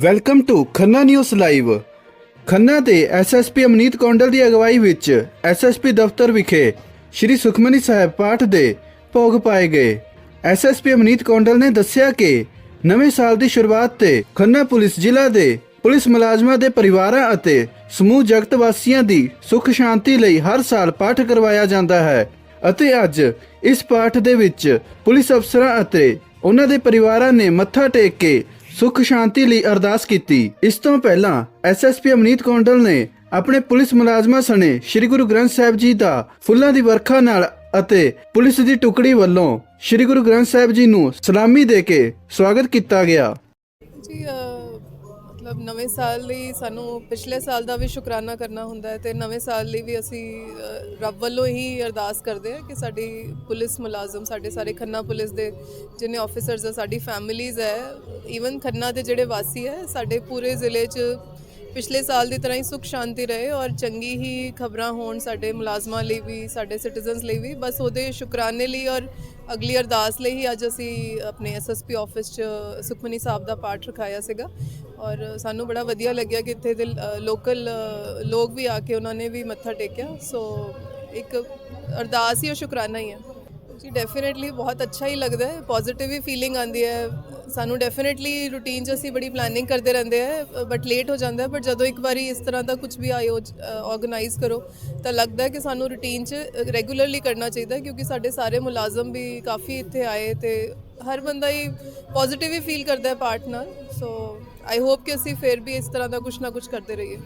Welcome to Khanna news live Khanna ਦੇ SSP Amneet Kondal ਦੀ ਅਗਵਾਈ ਵਿੱਚ ਐਸਐਸਪੀ ਦਫ਼ਤਰ ਵਿਖੇ ਸ੍ਰੀ ਸੁਖਮਨੀ ਸਾਹਿਬ ਪਾਠ ਦੇ ਭੋਗ ਪਾਏ ਗਏ। ਐਸਐਸਪੀ ਅਮਨੀਤ ਕੌਂਡਲ ਨੇ ਦੱਸਿਆ ਕਿ ਨਵੇਂ ਸਾਲ ਦੀ ਸ਼ੁਰੂਆਤ ਤੇ ਖੰਨਾ ਪੁਲਿਸ ਜ਼ਿਲ੍ਹਾ ਦੇ ਪੁਲਿਸ ਮੁਲਾਜ਼ਮਾਂ ਦੇ ਪਰਿਵਾਰਾਂ ਅਤੇ ਸਮੂਹ ਜਗਤ ਵਾਸੀਆਂ ਦੀ ਸੁਖ ਸ਼ਾਂਤੀ ਲਈ ਹਰ ਸਾਲ ਪਾਠ ਕਰਵਾਇਆ ਜਾਂਦਾ ਹੈ ਅਤੇ ਅੱਜ ਇਸ ਪਾਠ ਦੇ ਵਿੱਚ ਪੁਲਿਸ ਅਫਸਰਾਂ ਅਤੇ ਉਹਨਾਂ ਦੇ ਪਰਿਵਾਰਾਂ ਨੇ ਮੱਥਾ ਟੇਕ ਕੇ ਸੁਖ ਸ਼ਾਂਤੀ ਲਈ ਅਰਦਾਸ ਕੀਤੀ। ਇਸ ਤੋਂ ਪਹਿਲਾਂ ਐਸਐਸਪੀ ਅਮਨੀਤ ਕੌਂਡਲ ਨੇ ਆਪਣੇ ਪੁਲਿਸ ਮੁਲਾਜ਼ਮਾਂ ਸਣੇ ਸ੍ਰੀ ਗੁਰੂ ਗ੍ਰੰਥ ਸਾਹਿਬ ਜੀ ਦਾ ਫੁੱਲਾਂ ਦੀ ਵਰਖਾ ਨਾਲ ਅਤੇ ਪੁਲਿਸ ਦੀ ਟੁਕੜੀ ਵੱਲੋਂ ਸ੍ਰੀ ਗੁਰੂ ਗ੍ਰੰਥ ਸਾਹਿਬ ਜੀ ਨੂੰ ਸਲਾਮੀ ਦੇ ਕੇ ਸਵਾਗਤ ਕੀਤਾ ਗਿਆ। ਜੀ ਮਤਲਬ ਨਵੇਂ ਸਾਲ ਲਈ ਸਾਨੂੰ ਪਿਛਲੇ ਸਾਲ ਦਾ ਵੀ ਸ਼ੁਕਰਾਨਾ ਕਰਨਾ ਹੁੰਦਾ ਹੈ ਤੇ ਨਵੇਂ ਸਾਲ ਲਈ ਵੀ ਅਸੀਂ ਅਹ, ਰੱਬ ਵੱਲੋਂ ਹੀ ਅਰਦਾਸ ਕਰਦੇ ਹਾਂ ਕਿ ਸਾਡੀ ਪੁਲਿਸ ਮੁਲਾਜ਼ਮ ਸਾਡੇ ਸਾਰੇ ਖੰਨਾ ਪੁਲਿਸ ਦੇ ਜਿੰਨੇ ਆਫੀਸਰਸ ਆ ਸਾਡੀ ਫੈਮਿਲੀਜ਼ ਹੈ ਈਵਨ ਖੰਨਾ ਦੇ ਜਿਹੜੇ ਵਾਸੀ ਹੈ ਸਾਡੇ ਪੂਰੇ ਜ਼ਿਲ੍ਹੇ 'ਚ ਪਿਛਲੇ ਸਾਲ ਦੀ ਤਰ੍ਹਾਂ ਹੀ ਸੁੱਖ ਸ਼ਾਂਤੀ ਰਹੇ ਔਰ ਚੰਗੀ ਹੀ ਖਬਰਾਂ ਹੋਣ ਸਾਡੇ ਮੁਲਾਜ਼ਮਾਂ ਲਈ ਵੀ ਸਾਡੇ ਸਿਟੀਜ਼ਨਸ ਲਈ ਵੀ। ਬਸ ਉਹਦੇ ਸ਼ੁਕਰਾਨੇ ਲਈ ਔਰ ਅਗਲੀ ਅਰਦਾਸ ਲਈ ਹੀ ਅੱਜ ਅਸੀਂ ਆਪਣੇ ਐਸਐਸਪੀ ਆਫਿਸ 'ਚ ਸੁਖਮਨੀ ਸਾਹਿਬ ਦਾ ਪਾਠ ਰਖਾਇਆ ਸੀਗਾ। ਔਰ ਸਾਨੂੰ ਬੜਾ ਵਧੀਆ ਲੱਗਿਆ ਕਿ ਇੱਥੇ ਦੇ ਲੋਕਲ ਲੋਕ ਵੀ ਆ ਕੇ ਉਹਨਾਂ ਨੇ ਵੀ ਮੱਥਾ ਟੇਕਿਆ। ਸੋ ਇੱਕ ਅਰਦਾਸ ਹੀ ਔਰ ਸ਼ੁਕਰਾਨਾ ਹੀ ਹੈ। ਜੀ ਡੈਫੀਨਿਟਲੀ ਬਹੁਤ ਅੱਛਾ ਹੀ ਲੱਗਦਾ ਹੈ। ਪੋਜ਼ਿਟਿਵ ਹੀ ਫੀਲਿੰਗ ਆਉਂਦੀ ਹੈ। ਸਾਨੂੰ ਡੈਫੀਨਿਟਲੀ ਰੂਟੀਨ 'ਚ ਅਸੀਂ ਬੜੀ ਪਲੈਨਿੰਗ ਕਰਦੇ ਰਹਿੰਦੇ ਆ ਬਟ ਲੇਟ ਹੋ ਜਾਂਦਾ ਹੈ। ਬਟ ਜਦੋਂ ਇੱਕ ਵਾਰੀ ਇਸ ਤਰ੍ਹਾਂ ਦਾ ਕੁਝ ਵੀ ਆਯੋਜ ਆਰਗੇਨਾਈਜ਼ ਕਰੋ, ਤਾਂ ਲੱਗਦਾ ਹੈ ਕਿ ਸਾਨੂੰ ਰੂਟੀਨ 'ਚ ਰੈਗੂਲਰਲੀ ਕਰਨਾ ਚਾਹੀਦਾ ਕਿਉਂਕਿ ਸਾਡੇ ਸਾਰੇ ਮੁਲਾਜ਼ਮ ਵੀ ਕਾਫੀ ਇੱਥੇ ਆਏ ਤੇ ਹਰ ਬੰਦਾ ਹੀ ਪੋਜ਼ਿਟਿਵ ਹੀ ਫੀਲ ਕਰਦਾ ਹੈ ਪਾਰਟ ਨਾਲ। ਸੋ ਆਈ ਹੋਪ ਕਿ ਅਸੀਂ ਫਿਰ ਵੀ ਇਸ ਤਰ੍ਹਾਂ ਦਾ ਕੁਝ ਨਾ ਕੁਝ ਕਰਦੇ ਰਹੀਏ।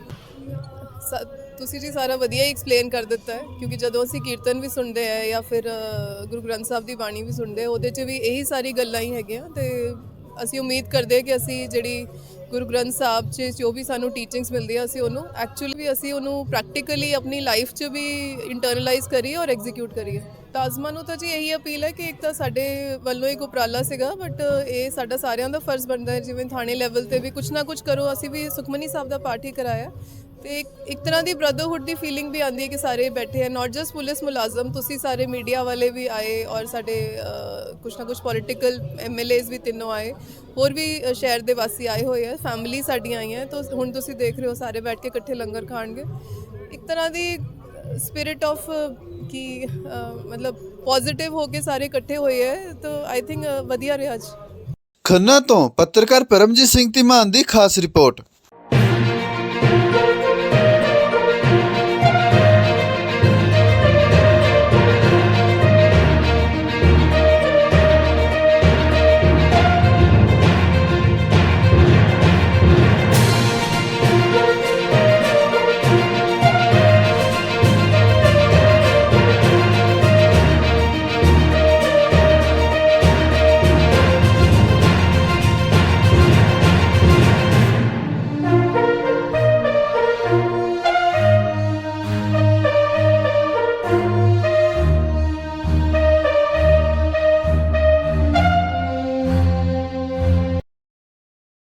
ਸ- ਤੁਸੀਂ ਜੀ ਸਾਰਾ ਵਧੀਆ ਹੀ ਐਕਸਪਲੇਨ ਕਰ ਦਿੱਤਾ ਹੈ ਕਿਉਂਕਿ ਜਦੋਂ ਅਸੀਂ ਕੀਰਤਨ ਵੀ ਸੁਣਦੇ ਆ ਜਾਂ ਫਿਰ ਅ, ਗੁਰੂ ਗ੍ਰੰਥ ਸਾਹਿਬ ਦੀ ਬਾਣੀ ਵੀ ਸੁਣਦੇ ਆ ਉਹਦੇ 'ਚ ਵੀ ਇਹੀ ਸਾਰੀ ਗੱਲਾਂ ਹੀ ਹੈਗੀਆਂ ਤੇ ਅਸੀਂ ਉਮੀਦ ਕਰਦੇ ਹਾਂ ਕਿ ਅਸੀਂ ਜਿਹੜੀ ਗੁਰੂ ਗ੍ਰੰਥ ਸਾਹਿਬ 'ਚ ਜੋ ਵੀ ਸਾਨੂੰ ਟੀਚਿੰਗਸ ਮਿਲਦੀ ਆ ਅਸੀਂ ਉਹਨੂੰ ਐਕਚੁਅਲੀ ਵੀ ਅਸੀਂ ਉਹਨੂੰ ਪ੍ਰੈਕਟੀਕਲੀ ਆਪਣੀ ਲਾਈਫ 'ਚ ਵੀ ਇੰਟਰਨਲਾਈਜ਼ ਕਰੀਏ ਔਰ ਐਗਜ਼ੀਕਿਊਟ ਕਰੀਏ। ਤਾਜ਼ਮਾ ਨੂੰ ਤਾਂ ਜੀ ਇਹੀ ਅਪੀਲ ਹੈ ਕਿ ਇੱਕ ਤਾਂ ਸਾਡੇ ਵੱਲੋਂ ਇੱਕ ਉਪਰਾਲਾ ਸੀਗਾ ਬਟ ਇਹ ਸਾਡਾ ਸਾਰਿਆਂ ਦਾ ਫਰਜ਼ ਬਣਦਾ ਹੈ, ਜਿਵੇਂ ਥਾਣੇ ਲੈਵਲ ਤੇ ਵੀ ਕੁਝ ਨਾ ਕੁਝ ਕਰੋ, ਅਸੀਂ ਵੀ ਸੁਖਮਨੀ ਸਾਹਿਬ ਦਾ ਪਾਠ ਹੀ ਕਰਾਇਆ। ਤੇ ਇੱਕ ਇੱਕ ਤਰ੍ਹਾਂ ਦੀ ਬ੍ਰਦਰਹੁੱਡ ਦੀ ਫੀਲਿੰਗ ਵੀ ਆਉਂਦੀ ਹੈ ਕਿ ਸਾਰੇ ਬੈਠੇ ਆ ਨਾਟ ਜਸਟ ਪੁਲਿਸ ਮੁਲਾਜ਼ਮ ਤੁਸੀਂ ਸਾਰੇ ਮੀਡੀਆ ਵਾਲੇ ਵੀ ਆਏ ਔਰ ਸਾਡੇ ਕੁਛ ਨਾ ਕੁਛ ਪੋਲੀਟੀਕਲ ਐਮਐਲਏਜ਼ ਵੀ ਤਿੰਨੋਂ ਆਏ। ਹੋਰ ਵੀ ਅ, ਸ਼ਹਿਰ ਦੇ ਵਾਸੀ ਆਏ ਹੋਏ ਆ ਫੈਮਿਲੀ ਸਾਡੀਆਂ ਆਈਆਂ ਤਾਂ ਹੁਣ ਤੁਸੀਂ ਦੇਖ ਰਹੇ ਹੋ ਸਾਰੇ ਬੈਠ ਕੇ ਇਕੱਠੇ ਲੰਗਰ ਖਾਣਗੇ। ਇੱਕ ਤਰ੍ਹਾਂ ਦੀ ਸਪਿਰਿਟ ਆਫ ਕਿ ਅ, ਮਤਲਬ ਪੋਜ਼ਿਟਿਵ ਹੋ ਕੇ ਸਾਰੇ ਇਕੱਠੇ ਹੋਏ ਹੈ। ਤਾਂ ਆਈ ਥਿੰਕ ਵਧੀਆ ਰਿਹਾ ਅੱਜ। ਖੰਨਾ ਤੋਂ ਪੱਤਰਕਾਰ ਪਰਮਜੀਤ ਸਿੰਘ ਧੀਮਾਨ ਦੀ ਖਾਸ ਰਿਪੋਰਟ।